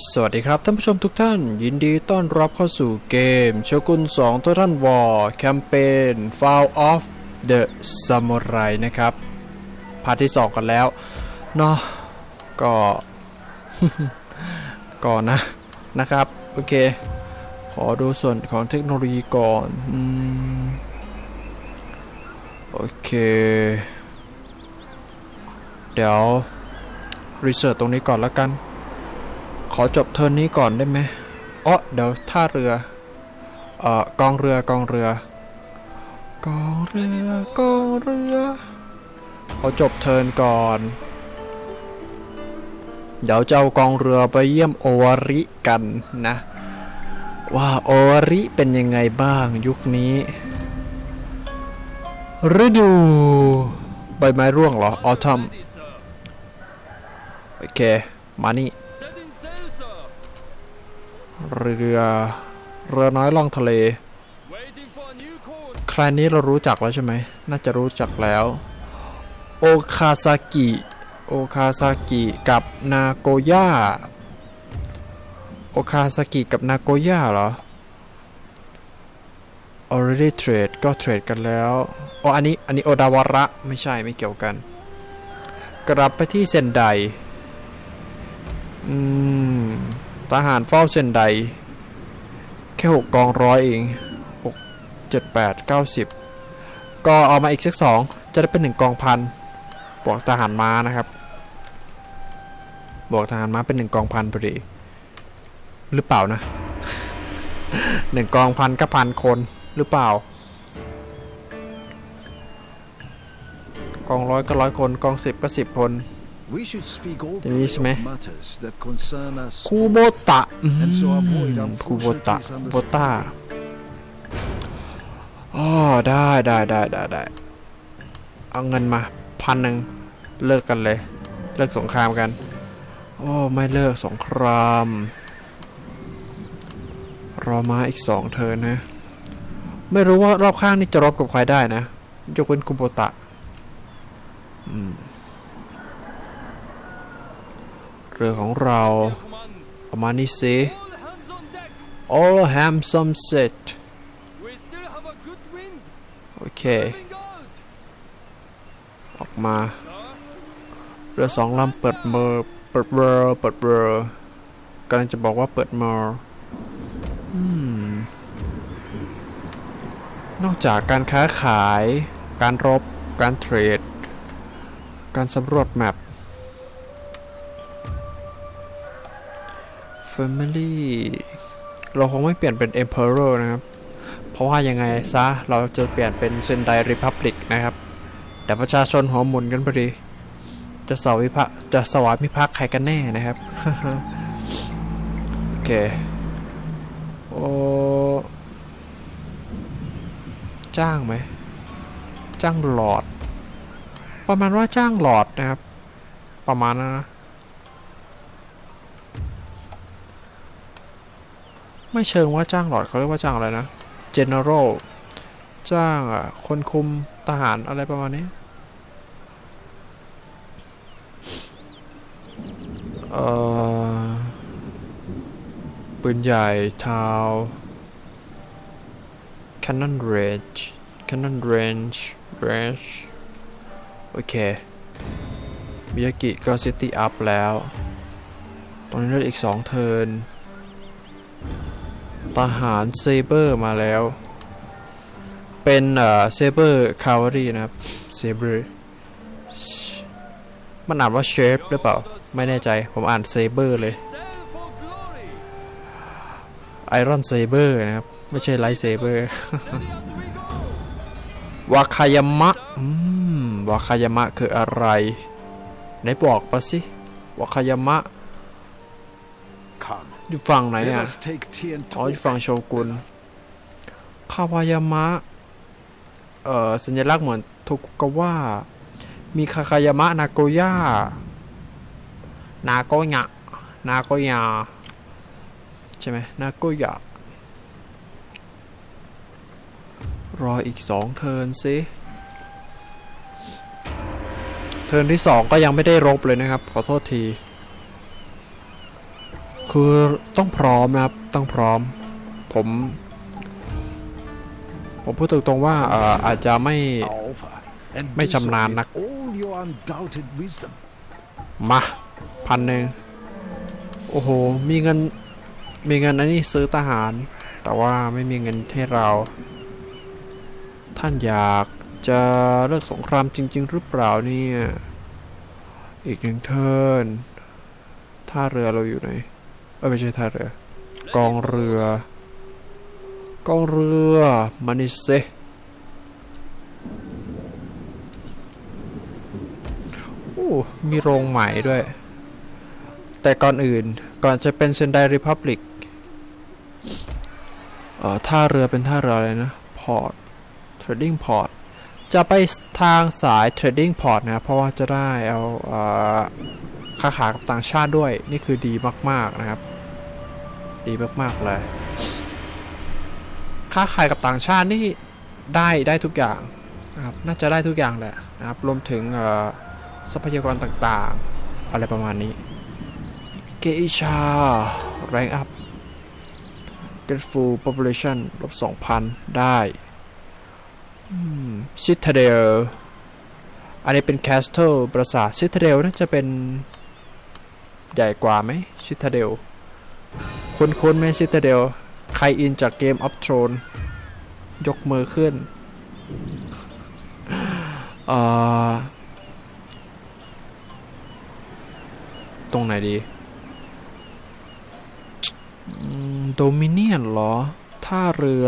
สวัสดีครับท่านผู้ชมทุกท่าน ยินดีต้อนรับเข้าสู่เกมโชกุน2 Total War แคมเปญ Fall of the Samurai นะครับพาร์ทที่ 2 กันแล้วเนาะก็ก่อนนะนะครับ โอเค ขอดูส่วนของเทคโนโลยีก่อนอโอเค เดี๋ยวรีเสิร์ชตรงนี้ก่อนแล้วกัน ขอจบเทิร์นนี้ก่อนได้ไหมอ๋อเดี๋ยวท่าเรือ เอ่อกองเรือกองเรือกองเรือกองเรือ ขอจบเทิร์นก่อน เดี๋ยวจะเอากองเรือไปเยี่ยมโอวาริกันนะ ว่าโอวาริเป็นยังไงบ้างยุคนี้ฤดูใบไม้ร่วงเหรอออทัมโอเค มานี่ เรือเรือน้อยล่องทะเล Waiting for a new course. ใครนี้เรารู้จักแล้วใช่ไหม น่าจะรู้จักแล้ว โอคาซากิ โอคาซากิกับนาโกย่า โอคาซากิกับนาโกย่าเหรอ already trade ก็เทรดกันแล้วอ๋ออันนี้ อันนี้โอดาวาระ ไม่ใช่ไม่เกี่ยวกัน กลับไปที่เซนได อืม ทหารเฝ้าเซนไดแค่หกกองร้อยเองเจ็ดแปดเก้าสิบก็เอามาอีกสักสองจะได้เป็นหนึ่งกองพันบวกทหารม้านะครับ บวกทหารม้าเป็นหนึ่งกองพันพอดีหรือเปล่านะหนึ่งกองพันก็พันคนหรือเปล่า กองร้อยก็ร้อยคน กองสิบก็สิบคน We should speak Can you openly smell? of matters that concern us. คูโบตะอืม And so avoid คูโบตะ unfortunate คูโบตะอ๋อได้ได้ได้ได้ได้เอาเงินมาพันหนึ่งเลิกกันเลย เลิกสงครามกัน โอ้ไม่เลิกสงคราม รอมาอีกสองเธอนะ ไม่รู้ว่ารอบข้างนี่จะรบกับใครได้นะ ยกเว้นคุโบตะ อืมเรือของเรา Command. ประมาณนี้สิ All hands on deck. all hands on set We still have a good wind. โอเค Moving out. ออกมา Sir. เรือสองลำเปิดเมอร์เปิดเบอร์เปิดเบอร์กำลังจะบอกว่าเปิดเมอร์อืมนอกจากการค้าขาย การรบ การเทรด การสำรวจแมป Family เราคงไม่เปลี่ยนเป็น Emperor นะครับ เพราะว่ายังไงซะ เราจะเปลี่ยนเป็น Sendai Republic นะครับ แต่ประชาชนหัวหมุนกันพอดี จะสวิพาจะสวามิภักดิ์ใครกันแน่นะครับ โอเค โอจ้างไหม จ้างหลอด ประมาณว่าจ้างหลอดนะครับ ประมาณนั้นนะ ไม่เชิงว่าจ้างหลอดเขาเรียกว่าจ้างอะไรนะ general จ้างอะคนคุมทหารอะไรประมาณนี้เออปืนใหญ่ทาว cannon range cannon range range โอเคมิยากิก็ซิตี้อัพแล้ว ตอนนี้เหลืออีกสองเทิร์น ทหารเซเบอร์มาแล้ว เป็นเอ่อเซเบอร์คาวารีนะครับเซเบอร์มันอ่านว่าเชฟหรือเปล่า ไม่แน่ใจ ผมอ่านเซเบอร์เลยไอรอนเซเบอร์นะครับ ไม่ใช่ไลท์เซเบอร์วาคายามะอืมวาคายามะคืออะไร ไหนบอกมาสิวาคายามะ อยู่ฝั่งไหน let อะ us take tea and อ๋อ talk. อยู่ฝั่งโชกุนคาวายามะ เอ่อ สัญลักษณ์เหมือนโทกุกาวะ มีคาคายามะ นาโกย่า นาโกยะ นาโกยาใช่ไหมนาโกยะ รออีกสองเทิร์นสิเทิร์นที่สองก็ยังไม่ได้รบเลยนะครับ ขอโทษที คือต้องพร้อมนะครับต้องพร้อม ผม ผมพูดตรงๆว่าเอ่อาจจะไม่ Over. And Mấy do trăm so ngàn with nè. all your undoubted wisdom. มาพันหนึ่งโอ้โห มีเงิน มีเงินอันนี้ซื้อทหาร แต่ว่าไม่มีเงินให้เรา ท่านอยากจะเลิกสงครามจริง ๆ หรือเปล่าเนี่ย อีกหนึ่งเทิร์นท่าเรือเราอยู่ไหน เออไม่ใช่ท่าเรือกองเรือกองเรือมานิเซโอ้มีโรงใหม่ด้วย แต่ก่อนอื่นก่อนจะเป็นเซนไดริพับลิกเอ่อท่าเรือเป็นท่าเรืออะไรนะพอร์ตเทรดดิ้งพอร์ตจะไปทางสายเทรดดิ้งพอร์ตนะเพราะว่าจะได้เอาเอ่อค้าขายกับต่างชาติด้วย นี่คือดีมาก ๆ นะครับ ดีมากๆเลยค้าขายกับต่างชาตินี่ได้ได้ทุกอย่างนะครับน่าจะได้ทุกอย่างแหละนะครับรวมถึงอ่อทรัพยากรต่างๆ อะไรประมาณนี้เกอิชาแรงอัพ get full population ลบ2,000 ได้ซิตาเดลอันนี้เป็นแคสเทิลปราสาทซิตาเดลน่าจะเป็นใหญ่กว่าไหมซิตาเดล คุ้นๆไหมซิตาเดลใครอินจากเกมออฟทรอนยกมือขึ้นตรงไหนดีโดมิเนียนเหรอ ท่าเรือ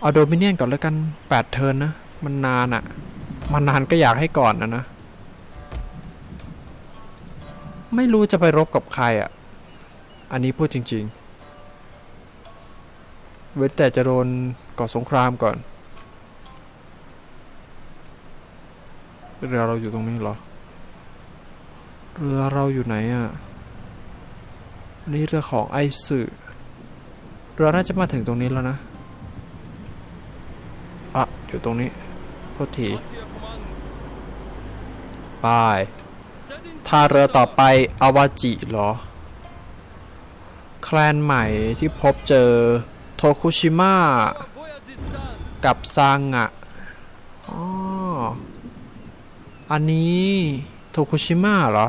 เอาโดมิเนียนก่อนแล้วกันแปดเทินนะ มันนานอะ่ะ มันนานก็อยากให้ก่อนนะนะ ไม่รู้จะไปรบกับใครอะ่ะ อันนี้พูดจริง ๆ เว้นแต่จะโดนก่อสงครามก่อนเรือเราอยู่ตรงนี้เหรอ เรือเราอยู่ไหนอะ่ะ นี่เรือของไอซึเรือน่าจะมาถึงตรงนี้แล้วนะ อะ อยู่ตรงนี้ โทษทีไปท่าเรือต่อไปอาวาจิเหรอ แคลนใหม่ที่พบเจอโทคุชิมะกับซางะอ๋ออันนี้โทคุชิมะเหรอ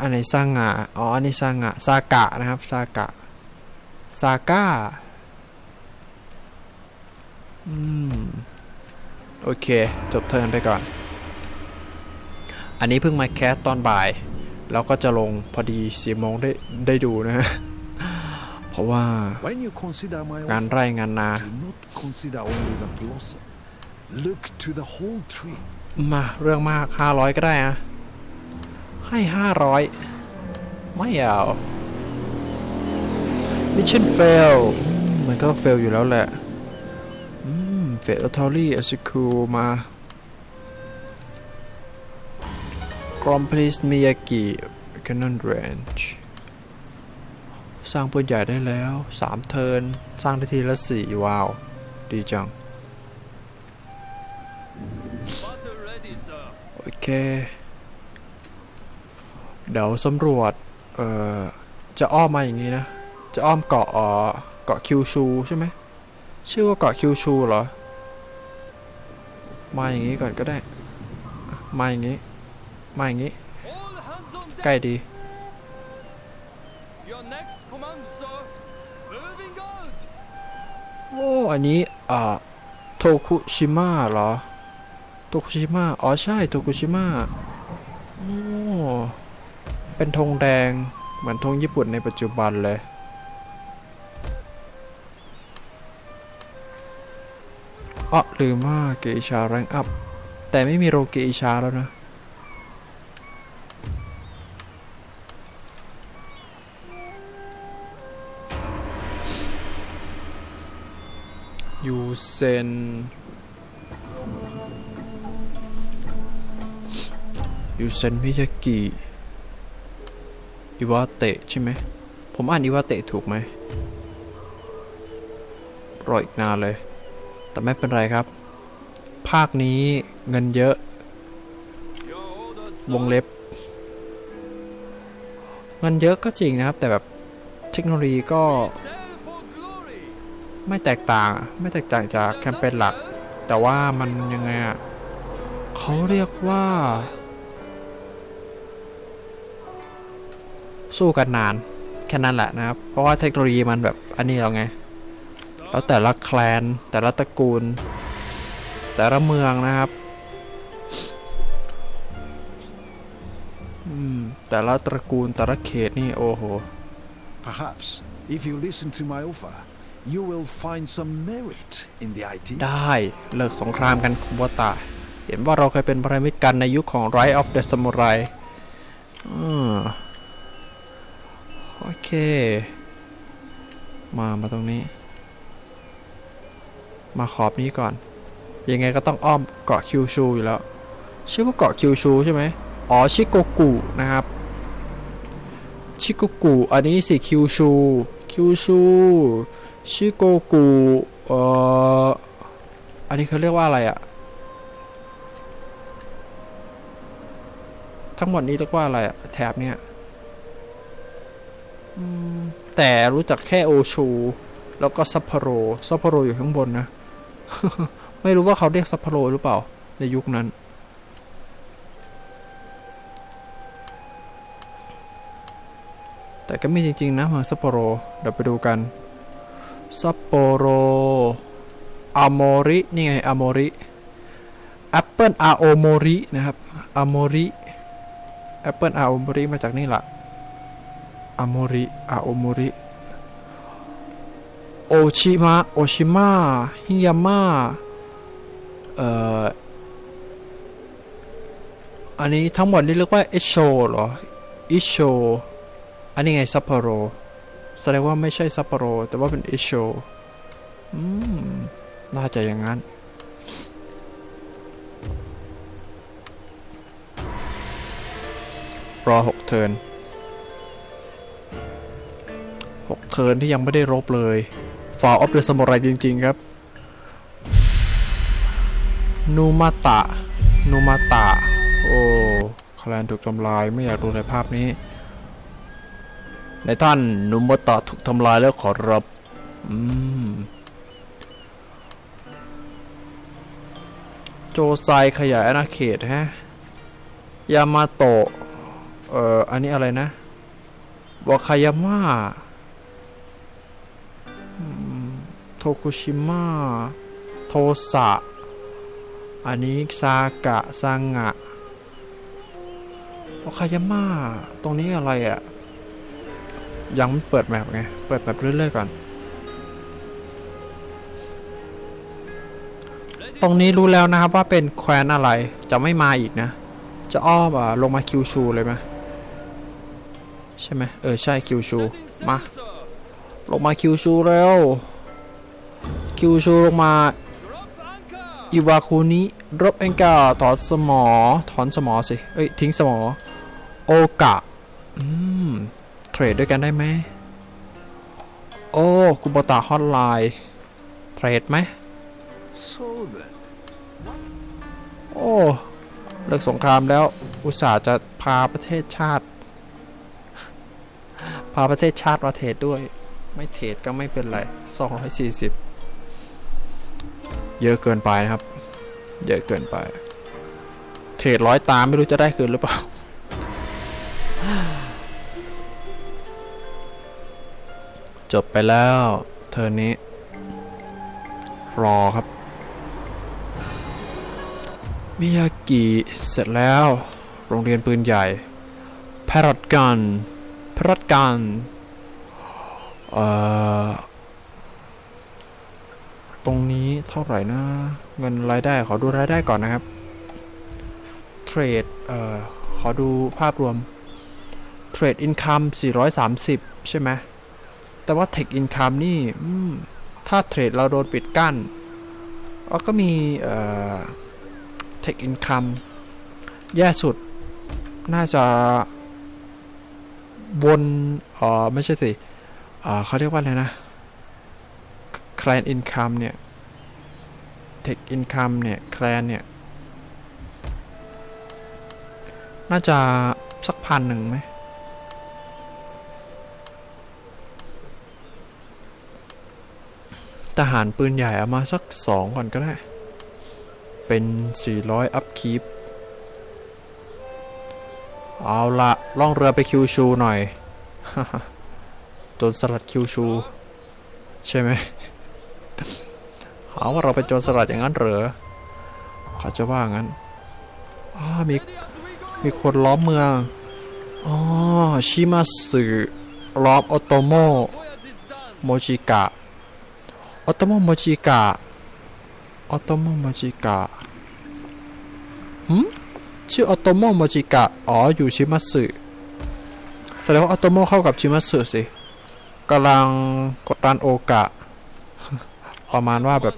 อันไหนซางะอ๋อ อันนี้ซางะซากะนะครับ ซากะ ซาก้า อืม โอเค จบเทิร์นไปก่อน อันนี้เพิ่งมาแคสตอนบ่าย แล้วก็จะลงพอดีสี่โมงได้ได้ดูนะฮะ เพราะว่า When you consider my งาน offer, ไร่งานนา do not consider only the blossom. Look to the whole tree. มาเรื่องมาก 500 ก็ได้อะให้ 500 ไม่เอา Mission fail อืมมันก็ fail อยู่แล้วแหละ อืม f a t a l l y execute มา g r o m p l e a s Miyagi Cannon Range สร้างปืนใหญ่ได้แล้ว 3 เทิร์น สร้างได้ทีละ 4 ว้าว ดีจัง โอเค เดี๋ยวสำรวจ เอ่อ จะอ้อมมาอย่างนี้นะ จะอ้อมเกาะเกาะคิวชูใช่ไหม ชื่อว่าเกาะคิวชูเหรอ มาอย่างนี้ก่อนก็ได้ มาอย่างนี้ มาอย่างนี้ All hands on ใกล้ deck. ดี Your next command, sir. Moving out. โอ้ อันนี้ อ่า โทคุชิมะเหรอ โทคุชิมะ อ๋อ ใช่ โทคุชิมะ โอ้ เป็นธงแดง เหมือนธงญี่ปุ่นในปัจจุบันเลยอ๋อลืมว่าเกอิชาแรงอัพ แต่ไม่มีโรเกอิชาแล้วนะ ยูเซนยูเซนมิยากิอิวาเตะใช่ไหม ผมอ่านอิวาเตะถูกไหมรออีกนานเลย แต่ไม่เป็นไรครับ ภาคนี้เงินเยอะ วงเล็บ เงินเยอะก็จริงนะครับ แต่แบบเทคโนโลยีก็ ไม่แตกต่างไม่แตกต่างจากแคมเปญหลัก แต่ว่ามันยังไงอะเขาเรียกว่า สู้กันนาน แค่นั้นแหละนะครับ เพราะว่าเทคโนโลยีมันแบบอันนี้เราไง แล้วแต่ละแคลน แต่ละตระกูล แต่ละเมืองนะครับแต่ละตระกูลแต่ละเขตนี่โอ้โห Perhaps, if you listen to my offer, you will find some merit in the idea. ได้เลิกสงครามกันคุโบตะ เห็นว่าเราเคยเป็นพันธมิตรกันในยุคของ Rise of the Samurai อืมโอเค มามาตรงนี้ มาขอบนี้ก่อน ยังไงก็ต้องอ้อมเกาะคิวชูอยู่แล้ว ชื่อว่าเกาะคิวชูใช่ไหมอ๋อ ชิโกกุนะครับ ชิโกกุ อันนี้สิคิวชู คิวชู ชิโกกุเอ่ออันนี้เขาเรียกว่าอะไรอะทั้งหมดนี้เรียกว่าอะไรอะแถบเนี้ยอืมแต่รู้จักแค่โอชู แล้วก็ซัปโปโรซัปโปโรอยู่ข้างบนนะ ไม่รู้ว่าเขาเรียกซัปโปโรหรือเปล่า ในยุคนั้น แต่ก็มีจริง ๆ นะเมืองซัปโปโรเดี๋ยวไปดูกัน ซัปโปโรอาโมรินี่ไงอาโมริแอปเปิลอาโอโมรินะครับอาโมริแอปเปิลอาโอโมริมาจากนี่แหละอาโมริอาโอโมริโอชิมะโอชิมะฮิยามะเอ่ออันนี้ทั้งหมดนี่เรียกว่า อิโชเหรอ อิโช อันนี้ไงซัปโปโร แสดงว่าไม่ใช่ซัปโปโร แต่ว่าเป็นอิโชอืม น่าจะอย่างนั้น รอหกเทิร์นหกเทิร์นที่ยังไม่ได้รบเลยฟาออฟเดอะสมุไรจริง ๆ ครับ นูมาตะ นูมาตะ โอ้คลนถูกทำลายไม่อยากดูในภาพนี้ ในท่านนูมาตะถูกทำลายแล้วขอรับอืมโจไซขยายอาณาเขตฮะ ยามาโตะ เอ่อ อันนี้อะไรนะวาคายาม่าโทคุชิมะโทสะ อันนี้ซากะซังะวาคายาม่า ตรงนี้อะไรอะ่ะ ยังไม่เปิดแมปไง เปิดแบบเรื่อยๆก่อน ตรงนี้รู้แล้วนะครับว่าเป็นแคว้นอะไร จะไม่มาอีกนะ จะอ้อมอะลงมาคิวชูเลยไหมใช่ไหมเออ ใช่คิวชู มา ลงมาคิวชูเร็ว คิวชูลงมาอิวาคุนิรบเองกาถอนสมอ ถอนสมอสิ เอ้ย ทิ้งสมอ โอกะ อืม เทรดด้วยกันได้ไหม โอ้คุโบตะฮอตไลน์เทรดไหม โอ้เลิกสงครามแล้ว อุตส่าห์จะพาประเทศชาติ พาประเทศชาติมาเทรดด้วย ไม่เทรดก็ไม่เป็นไร 240 เยอะเกินไปนะครับ เยอะเกินไป เทรดร้อยตามไม่รู้จะได้คืนหรือเปล่า จบไปแล้ว เทอร์นี้ รอครับ มิยากิเสร็จแล้ว โรงเรียนปืนใหญ่แพรอตกันแพรอตกันเอ่อ ตรงนี้เท่าไหร่นะ เงินรายได้ ขอดูรายได้ก่อนนะครับ เทรด เอ่อ ขอดูภาพรวม เทรดอินคัม430 ใช่ไหม แต่ว่าเทคอินคัมนี่ถ้าเทรดเราโดนปิดกั้นอ๋อก็มีเอ่อ Tech Income แย่สุด น่าจะวนอ่อไม่ใช่สิเอ่อเขาเรียกว่าอะไรนะ Client Income เนี่ย Tech Income เนี่ย Client เนี่ย น่าจะสักพันหนึ่งไหม ทหารปืนใหญ่เอามาสักสองก่อนก็ได้ เป็น 400 อัพคีปเอาละล่องเรือไปคิวชูหน่อยโจรสลัดคิวชู ใช่ไหมหาว่าเราเป็นโจรสลัดอย่างนั้นเหรอเขาจะว่างั้นอ้ามีมีคนล้อมเมืองอ๋อชิมาสึล้อมออโตโมโมจิกะ ออโตโมโมจิกะออโตโมโมจิกะหืมชื่อออโตโมโมจิกะอ๋ออยู่ชิมาสึแสดงว่าออโตโมเข้ากับชิมาสึสิกำลังกดดันโอกะ ประมาณว่าแบบ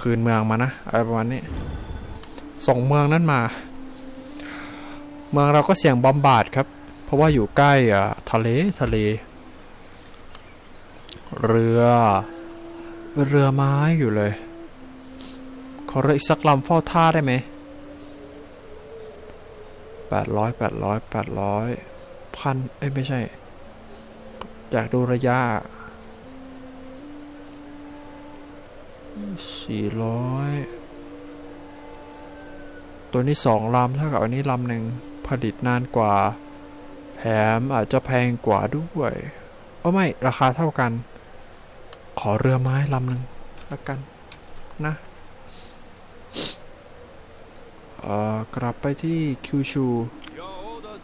คืนเมืองมานะอะไรประมาณนี้ส่งเมืองนั้นมา เมืองเราก็เสี่ยงบอมบาดครับ เพราะว่าอยู่ใกล้อะทะเลทะเล เรือ เป็นเรือไม้อยู่เลย ขอเรืออีกสักลำเฝ้าท่าได้ไหมแปดร้อยแปดร้อยแปดร้อยพันเอ้ยไม่ใช่ อยากดูระยะสี่ร้อยตัวนี้สองลำเท่ากับอันนี้ลำหนึ่งผลิตนานกว่าแถมอาจจะแพงกว่าด้วย เออไม่ ราคาเท่ากัน ขอเรือไม้ลำหนึ่งล้วกันนะเอ่อกลับไปที่คิวชู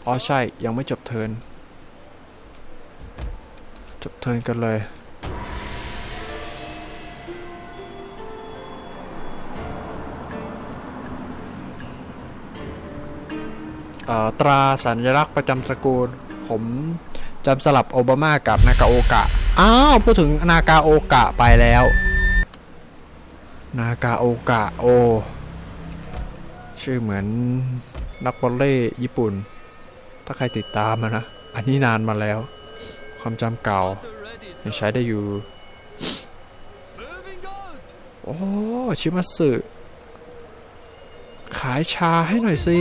อ๋อใช่ ยังไม่จบเทินจบเทินกันเลยเอ่อตราสัญลักษณ์ประจำตระกูล ผมจำสลับโอบามากับนากาโอกะ อ้าว พูดถึงนากาโอกะไปแล้ว นากาโอกะโอ ชื่อเหมือนนักบอลเล่ญี่ปุ่น ถ้าใครติดตามนะ อันนี้นานมาแล้ว ความจำเก่ายังใช้ได้อยู่ โอ้ชิมัสึขายชาให้หน่อยสิ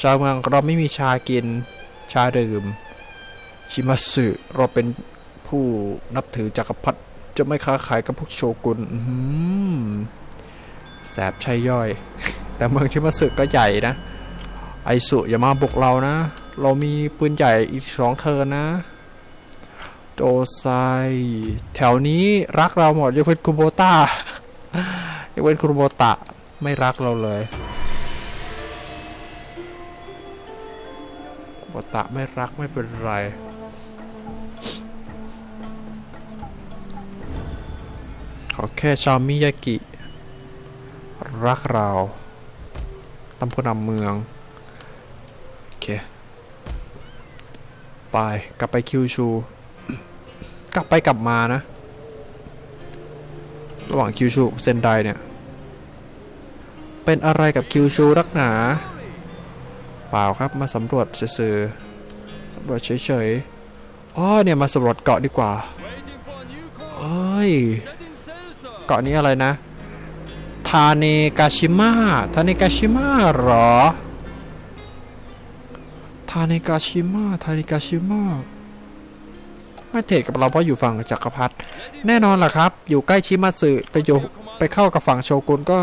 ชาวเมืองเราไม่มีชากิน ชาดื่ม ชิมัสึเราเป็น ผู้นับถือจักรพรรดิจะไม่ค้าขายกับพวกโชกุนแสบใช่ย่อย แต่เมืองชิมัสึก็ใหญ่นะ ไอสุอย่ามาบุกเรานะ เรามีปืนใหญ่อีกสองเธอนะ โจไซ แถวนี้รักเราหมดยกเว้นคุโบต้ายกเว้นคุโบตะไม่รักเราเลยคุโบตะไม่รักไม่เป็นไร ขอแค่ชาวมิยากิ รักเราตำผู้นำเมือง โอเค ไป กลับไปคิวชู กลับไปกลับมานะ ระหว่างคิวชูเซนไดเนี่ย เป็นอะไรกับคิวชูรักหนา เปล่าครับมาสำรวจซื่อๆสำรวจเฉยๆอ๋อเนี่ย มาสำรวจเกาะดีกว่าเอ้ย เกาะนี้อะไรนะ ทาเนกาชิมะทาเนกาชิมะเหรอ ทาเนกาชิมะทาเนกาชิมะไม่เทรดกับเราเพราะอยู่ฝั่งจักรพรรดิแน่นอนล่ะครับ อยู่ใกล้ชิมัตสึไปอยู่ไปเข้ากับฝั่งโชกุนก็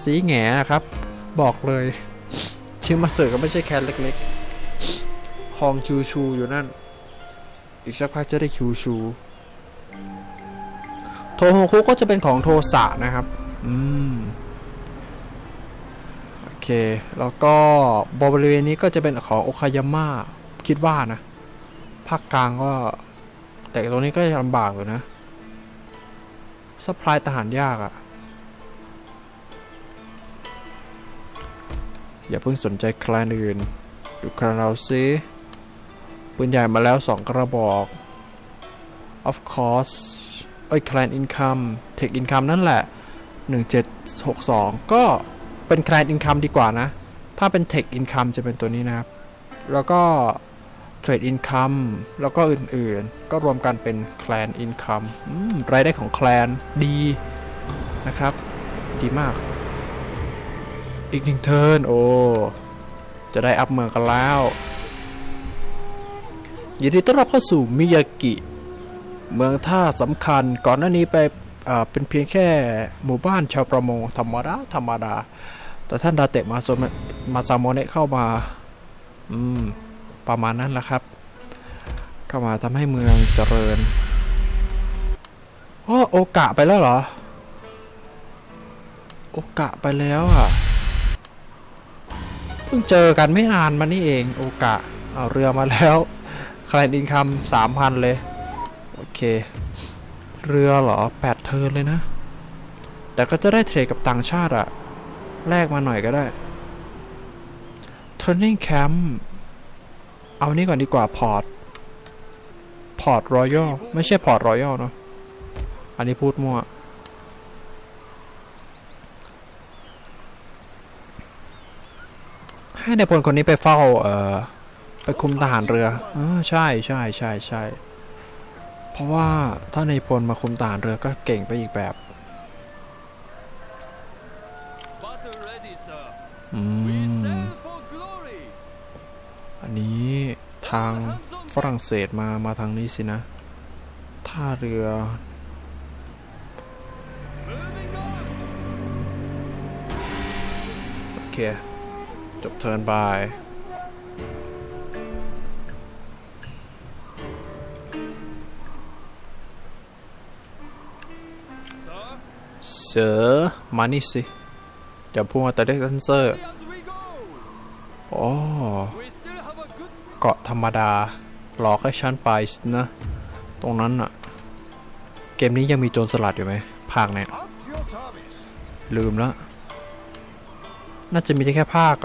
สีแหงนะครับ บอกเลยชิมัตสึก็ไม่ใช่แคนเล็กๆคองคิวชูอยู่นั่น อีกสักพักจะได้คิวชู โทโฮคุก็จะเป็นของโทสะนะครับ อืม โอเค แล้วก็บริเวณนี้ก็จะเป็นของโอคายาม่าคิดว่านะ ภาคกลางก็ แต่ตรงนี้ก็ลำบากอยู่นะสปายทหารยากอะ่ะ อย่าเพิ่งสนใจแคลนอื่น ดูแคลนเราซิปืนใหญ่มาแล้วสองกระบอก of course เอ้ clan income tech income นั่นแหละ 1762 ก็เป็น clan income ดีกว่านะ ถ้าเป็น tech income จะเป็นตัวนี้นะครับ แล้วก็ trade income แล้วก็อื่นๆ ก็รวมกันเป็น clan income อืมรายได้ของ clan ดีนะครับ ดีมาก อีกหนึ่งเทิร์นโอ้ จะได้อัพเมืองกันแล้วยินดีต้อนรับเข้าสู่มิยากิ เมืองท่าสำคัญก่อนหน้านี้ไปเป็นเพียงแค่หมู่บ้านชาวประมงธรรมดาธรรมดา แต่ท่านดาเตะมาโซมมาซาโมเนะเข้ามาอืมประมาณนั้นแหละครับ เข้ามาทำให้เมืองเจริญโอโอกะไปแล้วเหรอ โอกะไปแล้วอะเพิ่งเจอกันไม่นานมานี่เอง โอกะ เอาเรือมาแล้วคลายอินคัมสามพันเลย โอเค เรือเหรอแปดเทินเลยนะ แต่ก็จะได้เทรดกับต่างชาติอะแลกมาหน่อยก็ได้ Training Camp เอานี่ก่อนดีกว่าพอร์ต พอร์ตรอยัลไม่ใช่พอร์ตรอยัลเนาะ อันนี้พูดมั่ว ให้ในพลคนนี้ไปเฝ้า เอ่อ ไปคุมทหารเรืออ่าใช่ใช่ใช่ใช่ เพราะว่าถ้าในพลมาคุมทหารเรือก็เก่งไปอีกแบบอืมอันนี้ทางฝรั่งเศสมา มาทางนี้สินะ ท่าเรือ โอเค จบเทิร์นบาย เสือมานี่สิ เดี๋ยวพูดมาแต่ได้เซนเซอร์ as we go. อ๋อเกาะธรรมดา หลอกให้ฉันไปนะ ตรงนั้นอะเกมนี้ยังมีโจรสลัดอยู่ไหมภาคเนี้ยลืมแล้ว น่าจะมีแค่ภาค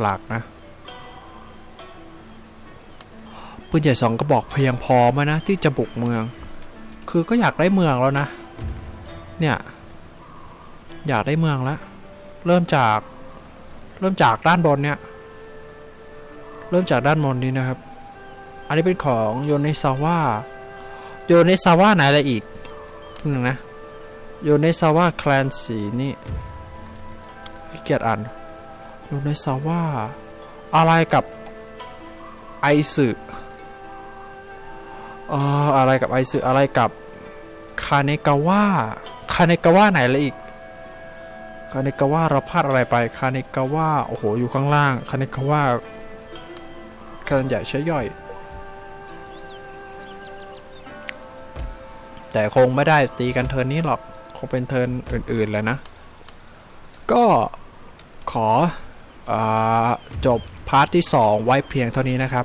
หลักนะปืนใหญ่สองก็บอกเพียงพอไหมนะ ที่จะบุกเมือง คือก็อยากได้เมืองแล้วนะ เนี่ย อยากได้เมืองแล้วเริ่มจาก เริ่มจากด้านบนเนี่ย เริ่มจากด้านบนนี้นะครับ อันนี้เป็นของโยเนซาวะโยเนซาวะไหนอะอีกหนึ่งนะโยเนซาวะแคลนสีนี่ขี้เกียจอ่านโยเนซาวะอะไรกับไอซึอ่ออะไรกับไอซึอะไรกับคาเนกาวะคาเนกาวะไหนละอีก คาเนกาวะเราพลาดอะไรไปคาเนกาวะโอ้โหอยู่ข้างล่างคาเนกาวะขนาดใหญ่ใช้ย่อย แต่คงไม่ได้ตีกันเทินนี้หรอก คงเป็นเทินอื่นๆแหล้วนะ ก็ขออจบพาร์ทที่ 2 ไว้เพียงเท่านี้นะครับ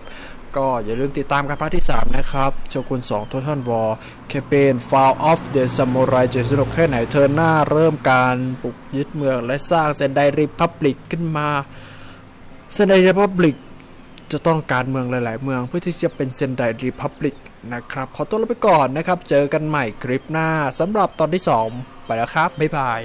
ก็อย่าลืมติดตามกันพาร์ทที่ 3 นะครับโชกุน2 Total War แคมเปญ Fall of the Samurai จะสนุกแค่ไหนเทิร์นหน้าเริ่มการปลุกยึดเมืองและสร้างเซนไดริพับลิกขึ้นมาเซนไดริพับลิกจะต้องการเมืองหลาย ๆ เมืองเพื่อที่จะเป็นเซนไดริพับลิกนะครับ ขอตัวลาไปก่อนนะครับ เจอกันใหม่คลิปหน้าสำหรับตอนที่ 2 ไปแล้วครับ บ๊ายบาย